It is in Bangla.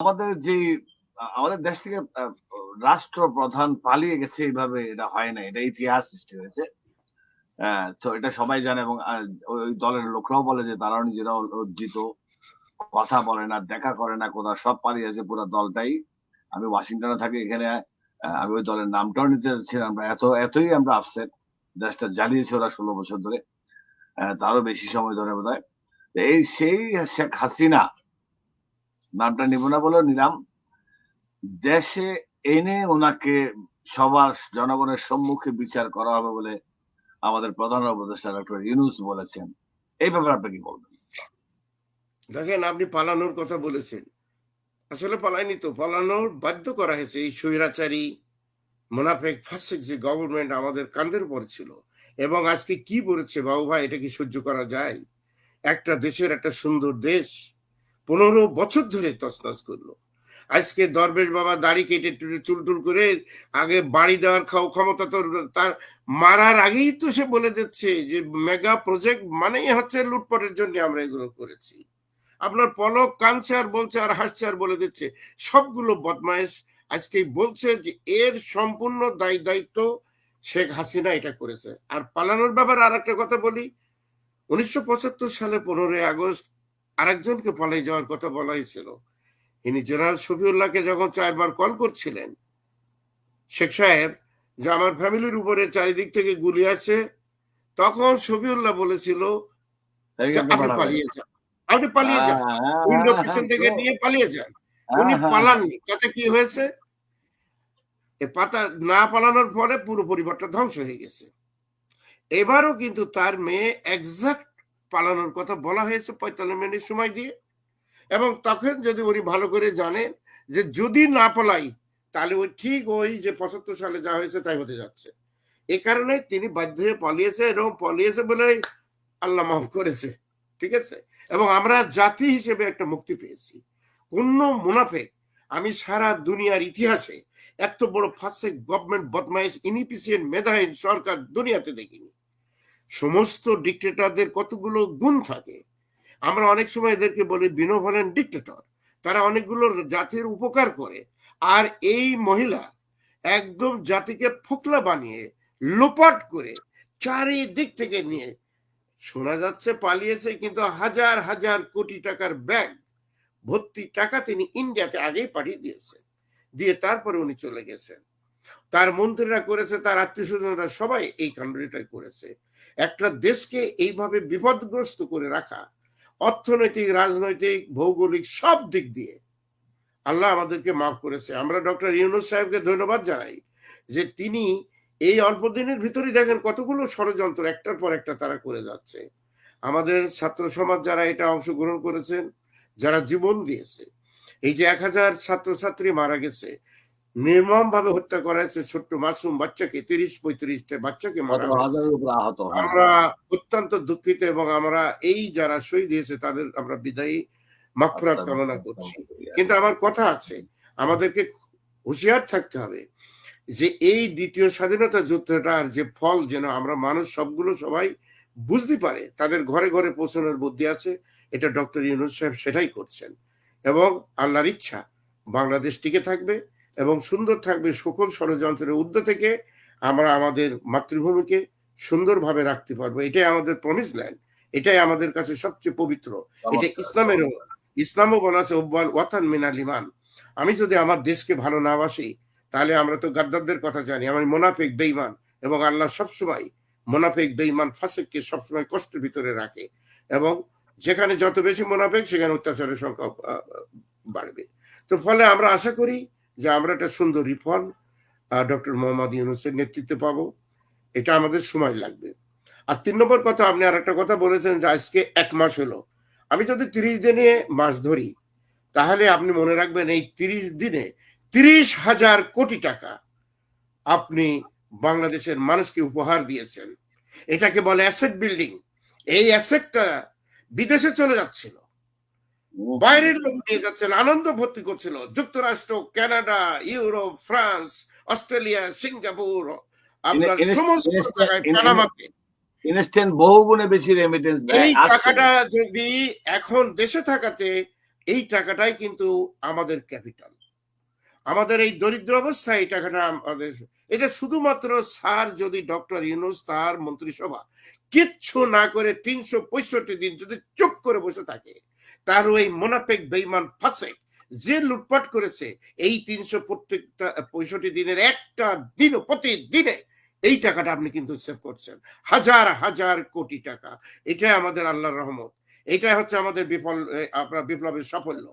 আমাদের যে আমাদের দেশ থেকে আহ, রাষ্ট্রপ্রধান পালিয়ে গেছে এইভাবে এটা হয় না এটা ইতিহাস সৃষ্টি হয়েছে তো এটা সবাই জানে এবং ওই দলের লোকরাও বলে যে তারাও নিজেরাও লজ্জিত কথা বলে না দেখা করে না কোথাও সব পালিয়ে আছে পুরো দলটাই আমি ওয়াশিংটনে থাকি এখানে আমি ওই দলের নামটাও নিতে না। আমরা এত এতই আমরা আপসেট দেশটা জ্বালিয়েছে ওরা ষোলো বছর ধরে তারও বেশি সময় ধরে বোধ এই সেই শেখ হাসিনা নামটা নিব না বলেও নিলাম। দেশে এনে ওনাকে সবার জনগণের সম্মুখে বিচার করা হবে বলে আমাদের প্রধান উপদেষ্টা ডক্টর ইউনুস বলেছেন। এই ব্যাপারে আপনি কি বলবেন? দেখেন, আপনি পালানোর কথা বলেছেন। আসলে পালায়নি তো। পালানোর বাধ্য করা হয়েছে এই স্বৈরাচারী, মোনাফেক, ফাসেক যে গভর্নমেন্ট আমাদের কাঁধের উপর ছিল। এবং আজকে কি বলেছে, বাবু ভাই, এটা কি সহ্য করা যায়? একটা দেশের একটা সুন্দর দেশ পনেরো বছর ধরে তছনছ করল। আজকে দরবেশ বাবা দাড়ি কেটে চুল টুল করে আগে বাড়ি দেওয়ার ক্ষমতা তো তার মারার আগেই তো সে বলে দিচ্ছে যে মেগা প্রজেক্ট মানেই হচ্ছে লুটপাটের জন্য আমরা এগুলো করেছি। আপনার পলক কাঁদছে আর বলছে আর হাসছে আর বলে দিচ্ছে। সবগুলো বদমাইশ আজকে বলছে যে এর সম্পূর্ণ দায় দায়িত্ব শেখ হাসিনা এটা করেছে। আর পালানোর ব্যাপারে আর একটা কথা বলি। উনিশশো পঁচাত্তর সালে পনেরোই আগস্ট আরেকজনকে পালিয়ে যাওয়ার কথা বলা হয়েছিল ইনি জেনারেল শফিউল্লাহকে যখন চারবার কল করছিলেন শেখ সাহেব যে আমার ফ্যামিলির উপরে চারিদিক থেকে গুলি আছে তখন শফিউল্লাহ বলেছিল আপনি পালিয়ে যান। আপনি পালিয়ে যান। হ্যাঁ, হ্যাঁ, উইন্ডো হ্যাঁ, পিছন থেকে নিয়ে পালিয়ে যান। উনি পালাননি। তাতে কি হয়েছে? এ পাতা না পালানোর পরে পুরো পরিবারটা ধ্বংস হয়ে গেছে। এবারও কিন্তু তার মেয়ে এক্সাক্ট পালানোর কথা বলা হয়েছে পঁয়তাল্লিশ মিনিট সময় দিয়ে। এবং তখন যদি উনি ভালো করে জানেন যে যদি না পালাই, তাহলে ওই ঠিক ওই যে পঁচাত্তর সালে যা হয়েছে তাই হতে যাচ্ছে। এ কারণে তিনি বাধ্য হয়ে পালিয়েছে এবং পালিয়েছে বলে আল্লাহ মাফ করেছে। ঠিক আছে? এবং আমরা জাতি হিসেবে একটা মুক্তি পেয়েছি। কোন মুনাফেক, আমি সারা দুনিয়ার ইতিহাসে এত বড় ফাঁসে গভর্নমেন্ট বদমাইশ ইনিফিসিয়েন্ট মেধাহীন সরকার দুনিয়াতে দেখিনি। সমস্ত ডিক্টেটরদের কতগুলো গুণ থাকে? আমরা অনেক সময় এদেরকে বলি বিনোভলেন্ট ডিক্টেটর তারা অনেকগুলো জাতির উপকার করে। আর এই মহিলা একদম জাতিকে ফোকলা বানিয়ে, লোপাট করে চারিদিক থেকে নিয়ে, শোনা যাচ্ছে পালিয়েছে কিন্তু হাজার হাজার কোটি টাকার ব্যাগ, ভর্তি টাকা তিনি ইন্ডিয়াতে আগেই পাঠিয়ে দিয়েছেন। দিয়ে তারপরে উনি চলে গেছেন। তার মন্ত্রীরা করেছে, তার আত্মীয় স্বজনরা সবাই এই কাণ্ডটাই করেছে। একটা দেশকে এইভাবে বিপদগ্রস্ত করে রাখা, অর্থনৈতিক, রাজনৈতিক, ভৌগোলিক সব দিক দিয়ে আল্লাহ আমাদেরকে মাফ করেছে। আমরা ডক্টর ইউনুস সাহেবকে ধন্যবাদ জানাই যে তিনি এই অল্প দিনের ভিতরেই দেখেন কতগুলো ষড়যন্ত্র একটার পর একটা তারা করে যাচ্ছে। আমাদের ছাত্র সমাজ যারা এটা অংশগ্রহণ করেছেন, যারা জীবন দিয়েছে, এই যে এক হাজার ছাত্রছাত্রী মারা গেছে নির্মম ভাবে হত্যা করা হয়েছে ছোট্ট মাসুম বাচ্চাকে তিরিশ পঁয়ত্রিশটা বাচ্চাকে মারা। আমরা অত্যন্ত দুঃখিত এবং আমরা এই যারা শহীদ হয়েছে তাদের আমরা বিদায়ী। মাগফিরাত কামনা করছি। কিন্তু আমার কথা আছে আমাদেরকে হুঁশিয়ার থাকতে হবে যে এই দ্বিতীয় স্বাধীনতা যুদ্ধটার যে ফল যেন আমরা মানুষ সবগুলো সবাই বুঝতে পারে তাদের ঘরে ঘরে পৌঁছানোর বুদ্ধি আছে এটা ডক্টর ইউনুস সাহেব সেটাই করছেন। এবং আল্লাহর ইচ্ছা বাংলাদেশ টিকে থাকবে এবং সুন্দর থাকবে সকল ষড়যন্ত্রের উদ্য থেকে আমরা আমাদের মাতৃভূমিকে সুন্দরভাবে রাখতে পারব। এটাই আমাদের প্রমিস ল্যান্ড এটাই আমাদের কাছে সবচেয়ে পবিত্র। এটা ইসলামেরও ইসলামও বলা আছে ওব্বাল ওয়াতান মিনাল ইমান আমি যদি আমার দেশকে ভালো না বাসি তাহলে আমরা তো গাদ্দারদের কথা জানি। আমি মোনাফেক বেইমান এবং আল্লাহ সবসময় মোনাফেক বেইমান ফাসেককে সবসময় কষ্টের ভিতরে রাখে এবং যেখানে যত বেশি মোনাফেক সেখানে অত্যাচারের সংখ্যা বাড়বে। তো ফলে আমরা আশা করি যে আমরা একটা সুন্দর রিফর্ম ডক্টর মোহাম্মদ ইউনুসের নেতৃত্বে পাবো। এটা আমাদের সময় লাগবে। আর তিন নম্বর কথা, আপনি আর একটা কথা বলেছেন যে আজকে এক মাস হলো। আমি যদি তিরিশ দিনে মাস ধরি, তাহলে আপনি মনে রাখবেন এই তিরিশ দিনে তিরিশ হাজার কোটি টাকা আপনি বাংলাদেশের মানুষকে উপহার দিয়েছেন। এটাকে বলে অ্যাসেট বিল্ডিং এই অ্যাসেটটা বিদেশে চলে যাচ্ছিল। বাইরের লোক নিয়ে যাচ্ছেন আনন্দ ভর্তি করছিল। যুক্তরাষ্ট্র Canada Europe France Australia Singapore আপনার সমস্ত জায়গায় পানামাতে ইনস্ট্যান্ট বহু বেশি রেমিটেন্স এই টাকাটা যদি এখন দেশে থাকাতে এই টাকাটাই কিন্তু আমাদের ক্যাপিটাল। আমাদের এই দরিদ্র অবস্থায় এই টাকাটা আমাদের এটা শুধুমাত্র স্যার যদি ডক্টর ইউনুস তার মন্ত্রিসভা কিচ্ছু না করে তিনশো পঁয়ষট্টি দিন যদি চুপ করে বসে থাকে তার ওই মোনাফেক বেইমান ফাসেক যে লুটপাট করেছে, এই তিনশো প্রত্যেকটা পঁয়ষট্টি দিনের একটা দিনও, প্রতিদিনে এই টাকাটা আপনি কিন্তু সেভ করছেন। হাজার হাজার কোটি টাকা। এটাই আমাদের আল্লাহর রহমত। এটাই হচ্ছে আমাদের বিফল আপনার বিপ্লবের সাফল্য।